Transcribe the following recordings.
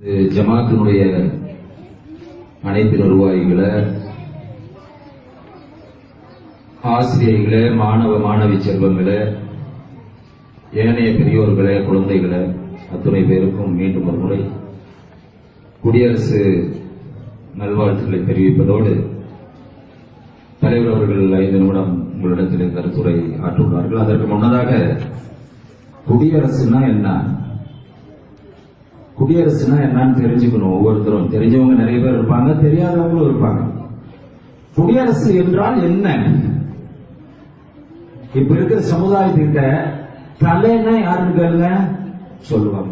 இது ஜமாத்தினுடைய அனைத்து நிர்வாகிகளை ஆசிரியர்களை மாணவ மாணவி செல்வங்களை ஏனைய பெரியோர்களை குழந்தைகளை அத்துணை பேருக்கும் மீண்டும் ஒரு முறை குடியரசு நல்வாழ்த்துக்களை தெரிவிப்பதோடு தலைவர் அவர்கள் ஐந்து நிமிடம் உங்களிடத்தில் கருத்துரை ஆற்றுள்ளார்கள். அதற்கு முன்னதாக குடியரசுனா என்ன? குடியரசுனா என்னன்னு தெரிஞ்சுக்கணும் ஒவ்வொருத்தரும். தெரிஞ்சவங்க நிறைய பேர் இருப்பாங்க தெரியாதவங்களும் இருப்பாங்க. குடியரசு என்றால் என்ன? இப்ப இருக்கிற சமுதாயத்திட்ட தலைன்னா யாருன்னு கேளுங்க? சொல்லுவாங்க.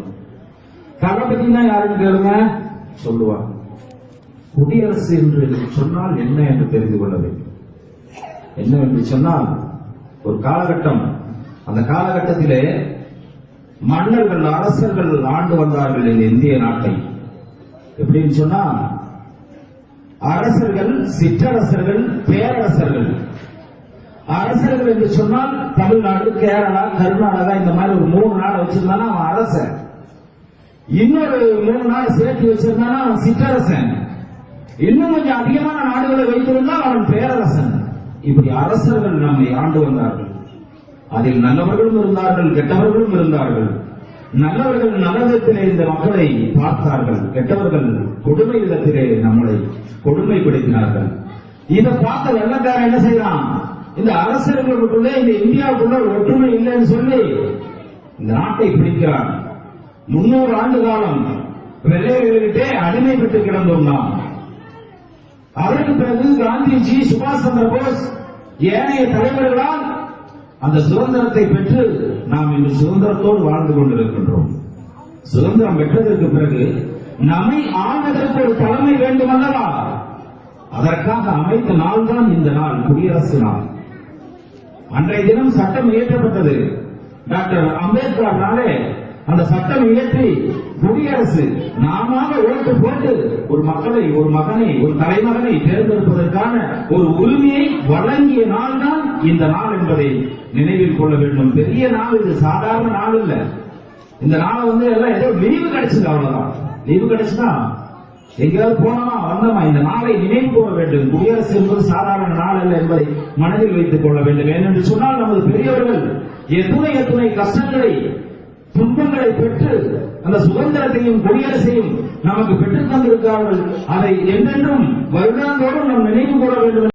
தளபதினா யாருன்னு கேளுங்க? சொல்லுவாங்க. குடியரசு என்று சொன்னால் என்ன என்று தெரிந்து கொள்ள வேண்டும். என்று சொன்னால் ஒரு காலகட்டம். அந்த காலகட்டத்திலே மன்னர்கள் அரசர்கள் ஆண்டு வந்தார்கள் இந்த இந்திய நாட்டை. எப்படின்னு சொன்னா அரசர்கள் சிற்றரசர்கள் பேரரசர்கள். அரசர்கள் என்று சொன்னால் தமிழ்நாடு கேரளா கர்நாடகா இந்த மாதிரி ஒரு மூணு நாள் வச்சிருந்தானா அவன் அரசன். இன்னொரு மூணு நாள் சேர்த்து வச்சிருந்தானா அவன் சிற்றரசன். இன்னும் கொஞ்சம் அதிகமான நாடுகளை வைத்திருந்தா அவன் பேரரசன். இப்படி அரசர்கள் நம்மை ஆண்டு வந்தார்கள். அதில் நல்லவர்களும் இருந்தார்கள் கெட்டவர்களும் இருந்தார்கள். நல்லவர்கள் நல்லவிதத்திலே இந்த மக்களை பார்த்தார்கள். கெட்டவர்கள் கொடுமை இடத்திலே நம்மளை கொடுமைப்படுத்தினார்கள். இதை பார்த்த வெள்ளக்காரன் என்ன செய்யறான்? இந்த அரசர்களுக்குள்ளே இந்த இந்தியாவுக்குள்ள ஒரு ஒற்றுமை இல்லைன்னு சொல்லி இந்த நாட்டை பிடிக்கிறான். முன்னூறு ஆண்டு காலம் வெள்ளையர்களிட்டே அடிமைப்பட்டு கிடந்தோம் நாம். அதற்கு பிறகு காந்திஜி சுபாஷ் சந்திர போஸ் ஏனைய தலைவர்களால் அந்த சுதந்திரத்தை பெற்று நாம் இன்று சுதந்திரத்தோடு வாழ்ந்து கொண்டிருக்கின்றோம். சுதந்திரம் பெற்றதற்கு பிறகு நம்மை ஆனதற்கு ஒரு தலைமை வேண்டும் அல்லவா? அதற்காக அமைத்த நாள் தான் இந்த நாள் குடியரசு நாள். அன்றைய தினம் சட்டம் இயற்றப்பட்டது. டாக்டர் அம்பேத்கர் நாளே அந்த சட்டம் இயற்றி குடியரசு நாம ஓட்டு போட்டு ஒரு மக்களை ஒரு மகனை ஒரு தலைமகனை தேர்ந்தெடுப்பதற்கான ஒரு உரிமையை வழங்கிய நாள் தான் இந்த நாள் என்பதை நினைவில் கொள்ள வேண்டும். பெரிய நாள் இது சாதாரண நாள் இல்ல. இந்த நாளை வந்து எல்லாம் ஏதோ லீவு கிடைச்சது அவ்வளவுதான். லீவு கிடைச்சுன்னா எங்கேயாவது போனோமா வந்தோமா இந்த நாளை நினைவு கூற வேண்டும். குடியரசு என்பது சாதாரண நாள் அல்ல என்பதை மனதில் வைத்துக் கொள்ள வேண்டும். ஏனென்று சொன்னால் நமது பெரியவர்கள் எத்துணை எத்துணை கஷ்டங்களை துன்பங்களை பெற்று அந்த சுதந்திரத்தையும் குடியரசையும் நமக்கு பெற்றுத் தந்திருக்கிறார்கள். அதை என்றென்றும் வருடாந்தோறும் நாம் நினைவு கூற வேண்டும்